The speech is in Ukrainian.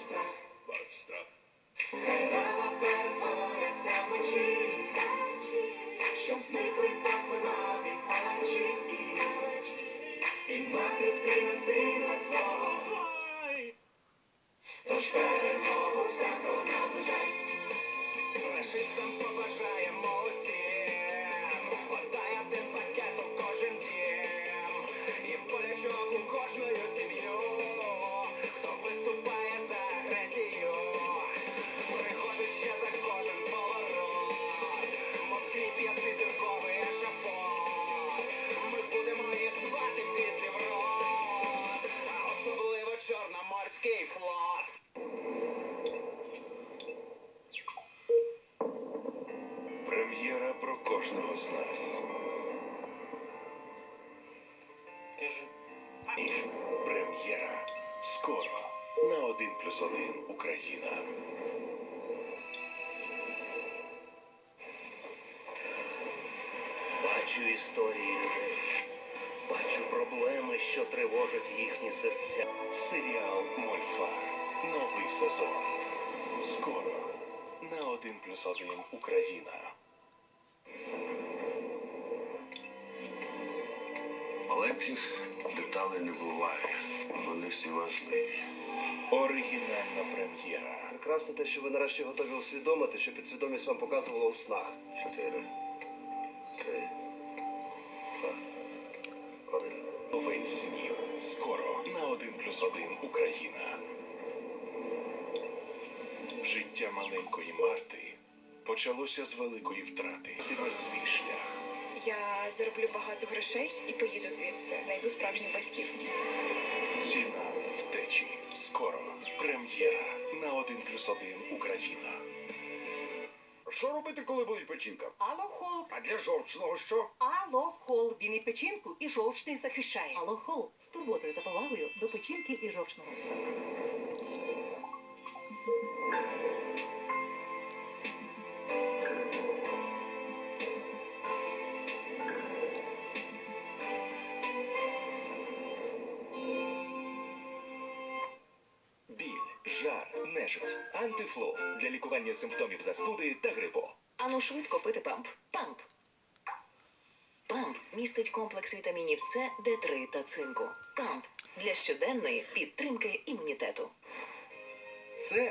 страх, Ваш страх. хай рана перетвориться мечі, щоб зникли так вимаги палачі. І мати стріне сина тож перемогу всяко наближай. Расистам побажаємо усім, Кажи. Прем'єра скоро на 1 плюс 1 Україна. Бачу історії людей, бачу проблеми, що тривожать їхні серця. Серіал Мольфар. Новий сезон. Скоро на 1 плюс 1 Україна. Маленьких деталей не буває. Вони всі важливі. Оригінальна прем'єра. Прекрасно те, що ви нарешті готові усвідомити, що підсвідомість вам показувала у снах. Чотири, три, два, один. Ловець снів. Скоро на 1 плюс 1 Україна. Життя маленької Марти почалося з великої втрати. Тебе свій шлях. Я зароблю багато грошей і поїду звідси. Найду справжніх батьків. Ціна втечі. Скоро. Прем'єра на 1 плюс 1 Україна. Що робити, коли болить печінка? Алохол, А для жовчного що? алохол. Він і печінку, і жовчний захищає. Алохол з турботою та повагою до печінки і жовчного. Жар, нежить, антифло для лікування симптомів застуди та грипу. Ану швидко пити памп. Памп. Памп містить комплекс вітамінів С, Д3 та цинку. Памп для щоденної підтримки імунітету. Це